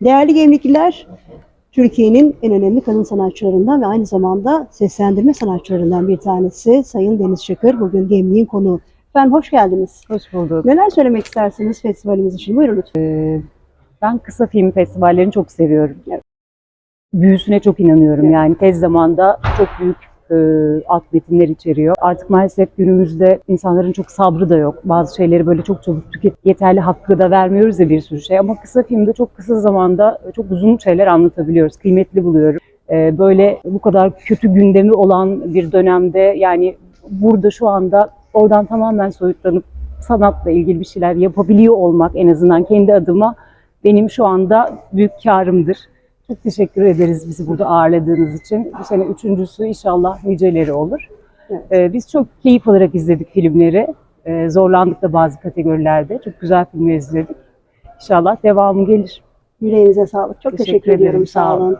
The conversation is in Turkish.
Değerli gemlikliler, Türkiye'nin en önemli kadın sanatçılarından ve aynı zamanda seslendirme sanatçılarından bir tanesi Sayın Deniz Çakır. Bugün Gemliğin konuğu. Efendim hoş geldiniz. Hoş bulduk. Neler söylemek istersiniz festivalimiz için? Buyurun lütfen. Ben kısa film festivallerini çok seviyorum. Evet. Büyüsüne çok inanıyorum. Evet. Yani tez zamanda çok büyük e, alt metinler içeriyor. Artık maalesef günümüzde insanların çok sabrı da yok. Bazı şeyleri böyle çok çabuk tüket, yeterli hakkı da vermiyoruz ya bir sürü şey. Ama kısa filmde çok kısa zamanda çok uzun şeyler anlatabiliyoruz. Kıymetli buluyorum. E, böyle bu kadar kötü gündemi olan bir dönemde yani burada şu anda oradan tamamen soyutlanıp sanatla ilgili bir şeyler yapabiliyor olmak en azından kendi adıma benim şu anda büyük karımdır. Çok teşekkür ederiz bizi burada ağırladığınız için. Bu sene üçüncüsü inşallah niceleri olur. Evet. Ee, biz çok keyif alarak izledik filmleri. Ee, zorlandık da bazı kategorilerde. Çok güzel filmler izledik. İnşallah devamı gelir. Yüreğinize sağlık. Çok teşekkür, Teşekkür ederim, ediyorum. sağ olun.